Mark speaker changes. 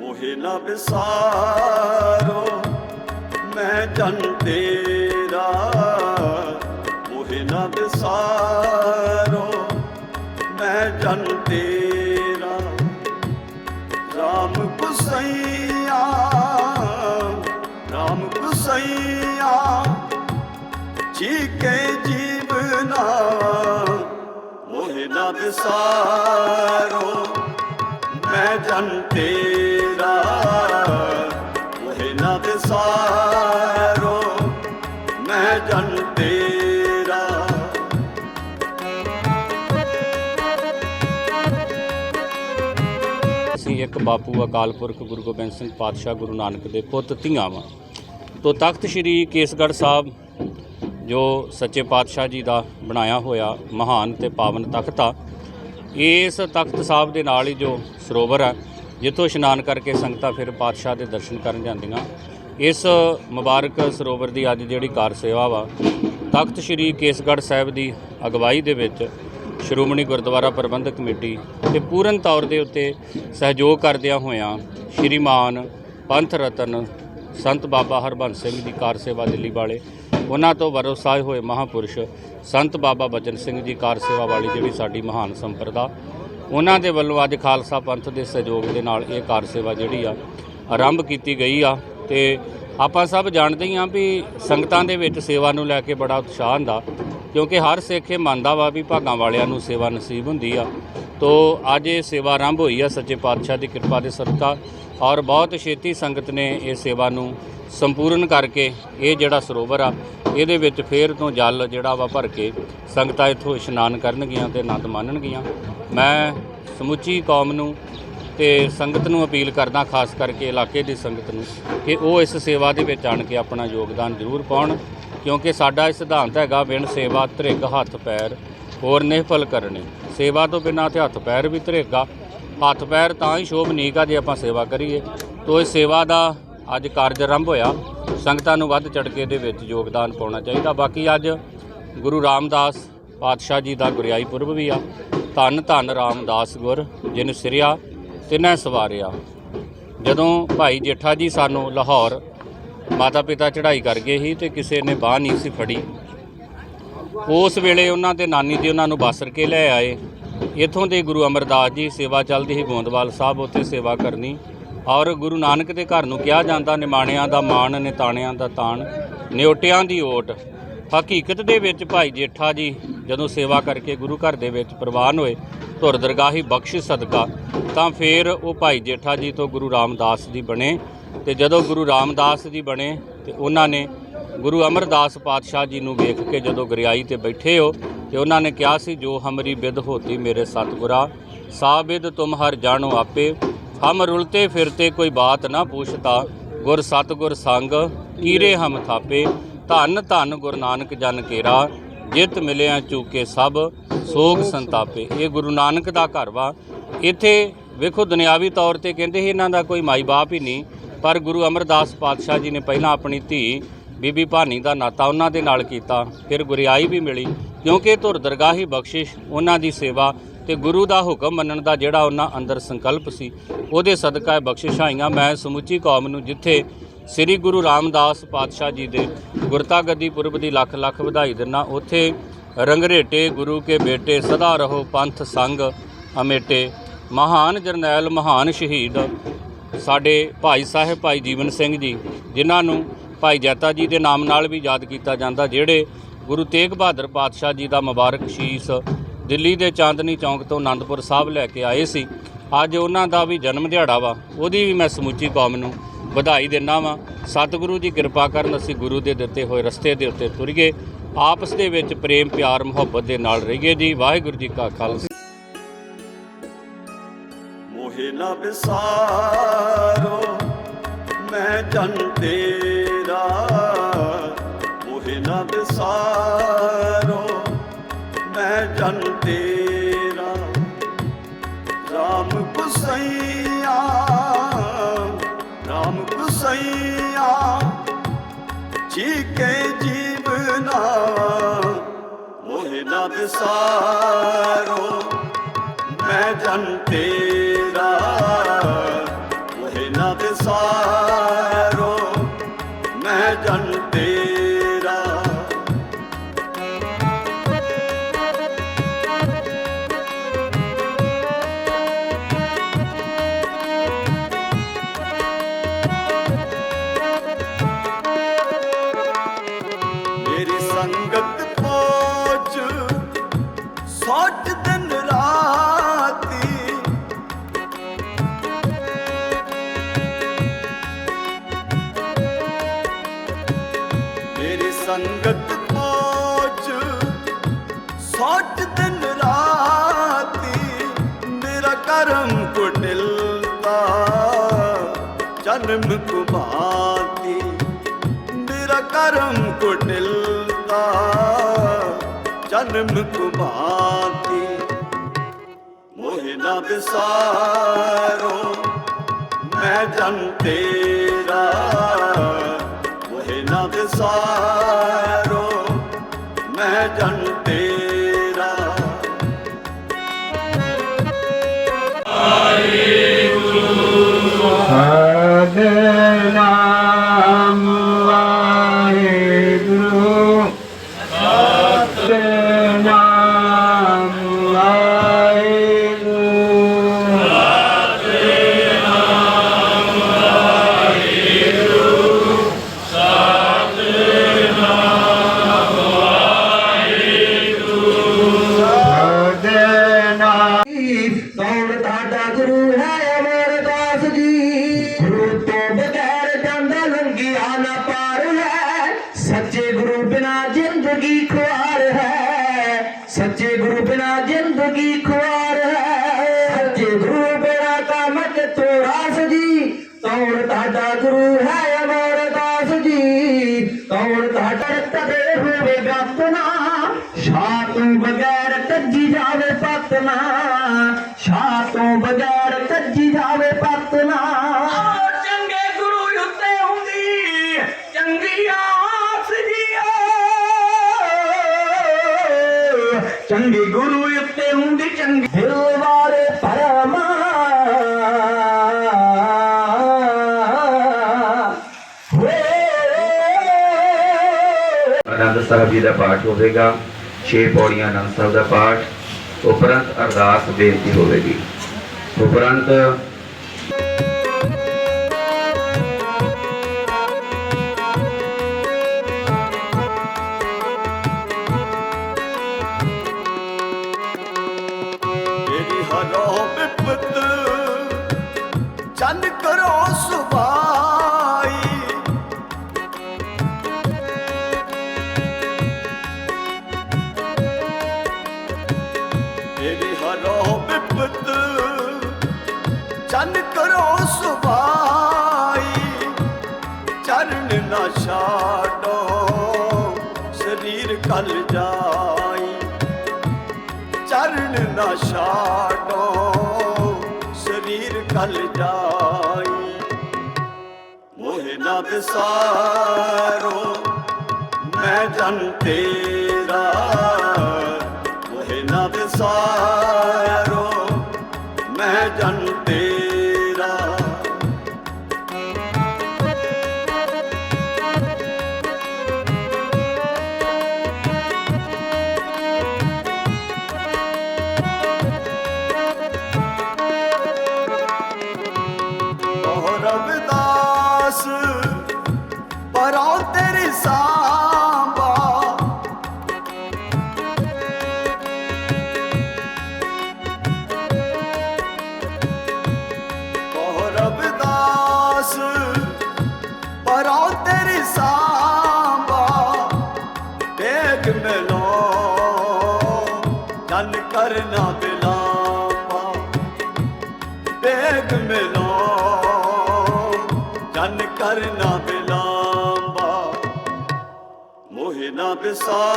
Speaker 1: ਮੋਹਿ ਨਾ ਵਿਸਾਰੋ ਮੈਂ ਜਨ ਤੇਰਾ। ਮੋਹਿ ਨ ਵਿਸਾਰੋ ਮੈਂ ਜਨ ਤੇਰਾ। ਰਾਮ ਕੁਸਈਆ ਰਾਮ ਕੁਸਈਆ ਜੀਕੇ ਜੀਵਨਾ। ਮੋਹਿ ਨ ਵਿਸਾਰੋ
Speaker 2: ਅਸੀਂ ਇੱਕ ਬਾਪੂ ਅਕਾਲ ਪੁਰਖ ਗੁਰੂ ਗੋਬਿੰਦ ਸਿੰਘ ਪਾਤਸ਼ਾਹ ਗੁਰੂ ਨਾਨਕ ਦੇ ਪੁੱਤ ਧੀਆਂ ਵਾਂ। ਤੋ ਤਖਤ ਸ੍ਰੀ ਕੇਸਗੜ੍ਹ ਸਾਹਿਬ, ਜੋ ਸੱਚੇ ਪਾਤਸ਼ਾਹ ਜੀ ਦਾ ਬਣਾਇਆ ਹੋਇਆ ਮਹਾਨ ਤੇ ਪਾਵਨ ਤਖਤ ਆ, ਇਸ ਤਖਤ ਸਾਹਿਬ ਦੇ ਨਾਲ ਹੀ ਜੋ ਸਰੋਵਰ ਆ, ਜਿੱਥੋਂ ਇਸ਼ਨਾਨ ਕਰਕੇ ਸੰਗਤਾਂ ਫਿਰ ਪਾਤਸ਼ਾਹ ਦੇ ਦਰਸ਼ਨ ਕਰਨ ਜਾਂਦੀਆਂ। ਇਸ ਮੁਬਾਰਕ ਸਰੋਵਰ ਦੀ ਅੱਜ ਜਿਹੜੀ ਕਾਰ ਸੇਵਾ ਵਾ, ਤਖਤ ਸ੍ਰੀ ਕੇਸਗੜ੍ਹ ਸਾਹਿਬ ਦੀ ਅਗਵਾਈ ਦੇ ਵਿੱਚ ਸ਼੍ਰੋਮਣੀ ਗੁਰਦੁਆਰਾ ਪ੍ਰਬੰਧਕ ਕਮੇਟੀ ਤੇ ਪੂਰਨ ਤੌਰ ਦੇ ਉੱਤੇ ਸਹਿਯੋਗ ਕਰਦਿਆਂ ਹੋਇਆਂ ਸ਼੍ਰੀਮਾਨ ਪੰਥ ਰਤਨ ਸੰਤ ਬਾਬਾ ਹਰਬੰਸ ਸਿੰਘ ਦੀ ਕਾਰ ਸੇਵਾ ਦਿੱਲੀ ਵਾਲੇ, ਉਹਨਾਂ ਤੋਂ ਵਰਸਾਏ ਹੋਏ ਮਹਾਪੁਰਸ਼ ਸੰਤ ਬਾਬਾ ਬਚਨ ਸਿੰਘ ਜੀ ਕਾਰ ਸੇਵਾ ਵਾਲੀ ਜਿਹੜੀ ਸਾਡੀ ਮਹਾਨ ਸੰਪਰਦਾ, ਉਹਨਾਂ ਦੇ ਵੱਲੋਂ ਅੱਜ ਖਾਲਸਾ ਪੰਥ ਦੇ ਸਹਿਯੋਗ ਦੇ ਨਾਲ ਇਹ ਕਾਰ ਸੇਵਾ ਜਿਹੜੀ ਆ, ਆਰੰਭ ਕੀਤੀ ਗਈ ਆ ਤੇ ਆਪਾਂ ਸਭ ਜਾਣਦੇ ਹੀ ਆ ਵੀ ਸੰਗਤਾਂ ਦੇ ਵਿੱਚ ਸੇਵਾ ਨੂੰ ਲੈ ਕੇ ਬੜਾ ਉਤਸ਼ਾਹ ਹੁੰਦਾ। ਕਿਉਂਕਿ ਹਰ ਸਿੱਖ ਇਹ ਮੰਨਦਾ ਵਾ ਵੀ ਭਾਗਾਂ ਵਾਲਿਆਂ ਨੂੰ ਸੇਵਾ ਨਸੀਬ ਹੁੰਦੀ ਆ। ਤੋ ਅੱਜ ਇਹ ਸੇਵਾ ਆਰੰਭ ਹੋਈ ਆ ਸੱਚੇ ਪਾਤਸ਼ਾਹ ਦੀ ਕਿਰਪਾ ਦੇ ਸਦਕਾ ਔਰ ਬਹੁਤ ਛੇਤੀ ਸੰਗਤ ਨੇ ਇਹ ਸੇਵਾ ਨੂੰ ਸੰਪੂਰਨ ਕਰਕੇ ਇਹ ਜਿਹੜਾ ਸਰੋਵਰ ਆ, ਇਹਦੇ ਵਿੱਚ ਫੇਰ ਤੋਂ ਜਲ ਜਿਹੜਾ ਵਾ ਭਰ ਕੇ ਸੰਗਤਾਂ ਇੱਥੋਂ ਇਸ਼ਨਾਨ ਕਰਨਗੀਆਂ ਤੇ ਆਨੰਦ ਮਾਣਨਗੀਆਂ ਮੈਂ ਸਮੁੱਚੀ ਕੌਮ ਨੂੰ ਤੇ ਸੰਗਤ ਨੂੰ ਅਪੀਲ ਕਰਦਾ, ਖਾਸ ਕਰਕੇ ਇਲਾਕੇ ਦੀ ਸੰਗਤ ਨੂੰ, ਕਿ ਉਹ ਇਸ ਸੇਵਾ ਦੇ ਵਿੱਚ ਆਣ ਕੇ ਆਪਣਾ ਯੋਗਦਾਨ ਜ਼ਰੂਰ ਪਾਉਣ, ਕਿਉਂਕਿ ਸਾਡਾ ਇਹ ਸਿਧਾਂਤ ਹੈਗਾ, ਬਿਨ ਸੇਵਾ ਧ੍ਰਿਗ ਹੱਥ ਪੈਰ, ਹੋਰ ਨਿਹਫਲ ਕਰਨੇ। ਸੇਵਾ ਤੋਂ ਬਿਨਾਂ ਤੇ ਹੱਥ ਪੈਰ ਵੀ ਧ੍ਰਿਗਾ ਹੱਥ ਪੈਰ ਤਾਂ ਹੀ ਸ਼ੋਭਨੀਕ ਆ ਜੇ ਆਪਾਂ ਸੇਵਾ ਕਰੀਏ। ਤੋ ਇਹ ਸੇਵਾ ਦਾ ਅੱਜ ਕਾਰਜ ਆਰੰਭ ਹੋਇਆ। ਸੰਗਤਾਂ ਨੂੰ ਵੱਧ ਚੜ ਕੇ ਦੇ ਵਿੱਚ ਯੋਗਦਾਨ ਪਾਉਣਾ ਚਾਹੀਦਾ। ਬਾਕੀ ਅੱਜ ਗੁਰੂ ਰਾਮਦਾਸ ਪਾਤਸ਼ਾਹ ਜੀ ਦਾ ਗੁਰਿਆਈ ਪੁਰਬ ਵੀ ਆ। ਧੰਨ ਧੰਨ ਰਾਮਦਾਸ ਗੁਰ, ਜਿਨ ਸਿਰਿਆ ਤਿਨੈ ਸਵਾਰਿਆ। ਜਦੋਂ ਭਾਈ ਜੇਠਾ ਜੀ ਸਾਨੂੰ ਲਾਹੌਰ ਮਾਤਾ ਪਿਤਾ ਚੜ੍ਹਾਈ ਕਰ ਗਏ ਸੀ ਤੇ ਕਿਸੇ ਨੇ ਬਾਹ ਨਹੀਂ ਸੀ ਫੜੀ। ਉਸ ਵੇਲੇ ਉਹਨਾਂ ਦੇ ਨਾਨੀ ਜੀ ਉਹਨਾਂ ਨੂੰ ਬਾਸਰ ਕੇ ਲੈ ਆਏ। ਇਥੋਂ ਦੇ ਗੁਰੂ ਅਮਰਦਾਸ ਜੀ ਸੇਵਾ ਚੱਲਦੀ ਸੀ ਗੋਂਦਵਾਲ ਸਾਹਿਬ, ਉੱਥੇ ਸੇਵਾ ਕਰਨੀ। ਔਰ ਗੁਰੂ ਨਾਨਕ ਦੇ ਘਰ ਨੂੰ ਕਿਹਾ ਜਾਂਦਾ, ਨਿਮਾਣਿਆਂ ਦਾ ਮਾਣ, ਨਿਤਾਣਿਆਂ ਦਾ ਤਾਣ ਨਿਓਟਿਆਂ ਦੀ ਓਟ। ਹਕੀਕਤ ਦੇ ਵਿੱਚ ਭਾਈ ਜੇਠਾ ਜੀ ਜਦੋਂ ਸੇਵਾ ਕਰਕੇ ਗੁਰੂ ਘਰ ਦੇ ਵਿੱਚ ਪ੍ਰਵਾਨ ਹੋਏ, ਧੁਰ ਦਰਗਾਹੀ ਬਖਸ਼ਿਸ਼ ਸਦਕਾ, ਤਾਂ ਫਿਰ ਉਹ ਭਾਈ ਜੇਠਾ ਜੀ ਤੋਂ ਗੁਰੂ ਰਾਮਦਾਸ ਜੀ ਬਣੇ ਤੇ ਜਦੋਂ ਗੁਰੂ ਰਾਮਦਾਸ ਜੀ ਬਣੇ ਤੇ ਉਹਨਾਂ ਨੇ ਗੁਰੂ ਅਮਰਦਾਸ ਪਾਤਸ਼ਾਹ ਜੀ ਨੂੰ ਵੇਖ ਕੇ ਜਦੋਂ ਗਰਿਆਈ ਤੇ ਬੈਠੇ ਹੋ ਤੇ ਉਹਨਾਂ ਨੇ ਕਿਹਾ ਸੀ, ਜੋ ਹਮਰੀ ਬਿਦ ਹੋਤੀ ਮੇਰੇ ਸਤਿਗੁਰਾ ਸਾਬਿਦ ਤੁਮ ਹਰ ਜਾਣੋ ਆਪੇ, ਹਮ ਰੁਲਤੇ ਫਿਰਤੇ ਕੋਈ ਬਾਤ ਨਾ ਪੁੱਛਤਾ, ਗੁਰ ਸਤਿਗੁਰ ਸੰਗ ਕੀਰੇ ਹਮ ਥਾਪੇ ਧੰਨ ਧੰਨ ਗੁਰੂ ਨਾਨਕ ਜਨ ਕੇਰਾ, ਜਿਤ ਮਿਲਿਆ ਚੂਕੇ ਸਭ, ਸੋਗ ਸੰਤਾਪੇ। ਇਹ ਗੁਰੂ ਨਾਨਕ ਦਾ ਘਰ ਵਾ। ਇੱਥੇ ਵੇਖੋ ਦੁਨਿਆਵੀ ਤੌਰ ਤੇ ਕਹਿੰਦੇ ਸੀ ਇਹਨਾਂ ਦਾ ਕੋਈ ਮਾਈ ਬਾਪ ਹੀ ਨਹੀਂ, ਪਰ ਗੁਰੂ ਅਮਰਦਾਸ ਪਾਤਸ਼ਾਹ ਜੀ ਨੇ ਪਹਿਲਾਂ ਆਪਣੀ ਧੀ ਬੀਬੀ ਭਾਨੀ ਦਾ ਨਾਤਾ ਉਹਨਾਂ ਦੇ ਨਾਲ ਕੀਤਾ, ਫਿਰ ਗੁਰਿਆਈ ਵੀ ਮਿਲੀ। ਕਿਉਂਕਿ ਧੁਰ ਦਰਗਾਹੀ ਬਖਸ਼ਿਸ਼, ਉਹਨਾਂ ਦੀ ਸੇਵਾ ਤੇ ਗੁਰੂ ਦਾ ਹੁਕਮ ਮੰਨਣ ਦਾ ਜਿਹੜਾ ਉਹਨਾਂ ਅੰਦਰ ਸੰਕਲਪ ਸੀ, ਉਹਦੇ ਸਦਕਾ ਇਹ ਬਖਸ਼ਿਸ਼ਾਂ ਆਈਆਂ। ਮੈਂ ਸਮੁੱਚੀ ਕੌਮ ਨੂੰ ਜਿੱਥੇ ਸ੍ਰੀ ਗੁਰੂ ਰਾਮਦਾਸ ਪਾਤਸ਼ਾਹ ਜੀ ਦੇ ਗੁਰਤਾਗੱਦੀ ਪੁਰਬ ਦੀ ਲੱਖ ਲੱਖ ਵਧਾਈ ਦਿੰਨਾ ਉੱਥੇ ਰੰਗਰੇਟੇ ਗੁਰੂ ਕੇ ਬੇਟੇ ਸਦਾ ਰਹੋ ਪੰਥ ਸੰਗ ਅਮੇਟੇ। ਮਹਾਨ ਜਰਨੈਲ, ਮਹਾਨ ਸ਼ਹੀਦ ਸਾਡੇ ਭਾਈ ਸਾਹਿਬ, ਭਾਈ ਜੀਵਨ ਸਿੰਘ ਜੀ, ਜਿਨ੍ਹਾਂ ਨੂੰ ਭਾਈ ਜੈਤਾ ਜੀ ਦੇ ਨਾਮ ਨਾਲ ਵੀ ਯਾਦ ਕੀਤਾ ਜਾਂਦਾ, ਜਿਹੜੇ ਗੁਰੂ ਤੇਗ ਬਹਾਦਰ ਪਾਤਸ਼ਾਹ ਜੀ ਦਾ ਮੁਬਾਰਕ ਸ਼ੀਸ ਦਿੱਲੀ ਦੇ ਚਾਂਦਨੀ ਚੌਂਕ ਤੋਂ ਆਨੰਦਪੁਰ ਸਾਹਿਬ ਲੈ ਕੇ ਆਏ ਸੀ। ਅੱਜ ਉਹਨਾਂ ਦਾ ਵੀ ਜਨਮ ਦਿਹਾੜਾ ਵਾ, ਉਹਦੀ ਵੀ ਮੈਂ ਸਮੁੱਚੀ ਕੌਮ ਨੂੰ ਵਧਾਈ ਦਿੰਦਾ ਵਾਂ। ਸਤਿਗੁਰੂ ਜੀ ਕਿਰਪਾ ਕਰਨ ਅਸੀਂ ਗੁਰੂ ਦੇ ਦਿੱਤੇ ਹੋਏ ਰਸਤੇ ਦੇ ਉੱਤੇ ਤੁਰੀਏ। ਆਪਸ ਦੇ ਵਿੱਚ ਪ੍ਰੇਮ, ਪਿਆਰ, ਮੁਹੱਬਤ ਦੇ ਨਾਲ ਰਹੀਏ ਜੀ। ਵਾਹਿਗੁਰੂ ਜੀ ਕਾ ਖਾਲਸਾ।
Speaker 1: ਮੋਹਿ ਨ ਵਿਸਾਰੋ, ਮੈਂ ਜਨ ਤੇਰਾ। ਮੋਹਿ ਨ ਵਿਸਾਰੋ, ਮੈਂ ਜਨ ਤੇਰਾ। ਰਾਮ ਕੁਸਈਆ ਜੀ ਕੇ ਜੀਵਨਾ ਮੋਹਿ ਨ ਵਿਸਾਰੋ ਮੈਂ ਜਨ ਤੇਰਾ ਖੋਟ ਦਿਨ ਰਾਤੀ ਮੇਰੀ ਸੰਗਤ ਪੋਚ ਸੋਟ ਦਿਨ ਰਾਤੀ ਮੇਰਾ ਕਰਮ ਕੁਟਿਲਤਾ, ਜਨਮ ਕੁਮਾਤੀ ਮੇਰਾ ਕਰਮ ਕੁਟਿਲਤਾ। ਜਨਮ ਕੁਮਾਤੀ ਮੋਹਿ ਨਾ ਵਿਸਾਰੋ ਮੈਂ ਜਨ ਤੇਰਾ ਮੋਹਿ ਨਾ ਵਿਸਾਰੋ
Speaker 3: ਸੱਚੇ ਗੁਰੂ ਬਿਨਾ ਜ਼ਿੰਦਗੀ ਖੁਆਰ ਹੈ। ਸੱਚੇ ਗੁਰੂ ਬਿਨਾ ਕੰਮ ਤੇ ਤੋਰਾਸ ਜੀ, ਕੌਣ ਤੁਹਾਡਾ ਗੁਰੂ ਹੈ ਅਮਰਦਾਸ ਜੀ? ਕੌਣ ਤੁਹਾਡਾ ਕਦੇ ਹੋਵੇਗਾ ਪੁਨਾ ਸ਼ਾਹ ਤੋਂ ਬਗੈਰ ਕੱਜੀ ਜਾਵੇ ਪਤਨਾ। ਸ਼ਾਹ ਤੋਂ ਬਗੈਰ ਕੱਜੀ ਚੰਗੇ ਗੁਰੂ ਉੱਤੇ ਹੁੰਦੀ ਚੰਗੀ। ਦਿਲ ਵਾਲੇ ਪਰਮਾ
Speaker 4: ਆਨੰਦ ਸਾਹਿਬ ਜੀ ਦਾ ਪਾਠ ਹੋਵੇਗਾ। ਛੇ ਪੌੜੀਆਂ ਅਨੰਦ ਸਾਹਿਬ ਦਾ ਪਾਠ। ਉਪਰੰਤ ਅਰਦਾਸ ਬੇਨਤੀ ਹੋਵੇਗੀ। ਉਪਰੰਤ
Speaker 1: ਵਿਪਤ ਚੰਨ ਕਰੋ ਸੁਭਾਈ ਚਰਨ ਨਾ ਛਾਡੋ ਸਰੀਰ ਕਲ ਜਾਈ। ਚਰਨ ਨਾ ਛਾਡੋ ਸਰੀਰ ਕਲ ਜਾਈ। ਮੋਹਿ ਨਾ ਵਿਸਾਰੋ, ਮੈਂ ਜਨ ਤੇਰਾ। ਮੋਹਿ ਨਾ ਵਿਸਾਰੋ ਮੈਂ ਜਨ ਤੇਰਾ ਦੇਖ ਮਿਲੋ। ਜਨ ਕਰਨਾ ਬਿਲਾਪਾ ਬੇਗ ਮਿਲੋ। ਜਨ ਕਰਨਾ ਬਿਲਾਂਬਾ ਮੋਹਿ ਨਾ ਵਿਸਾ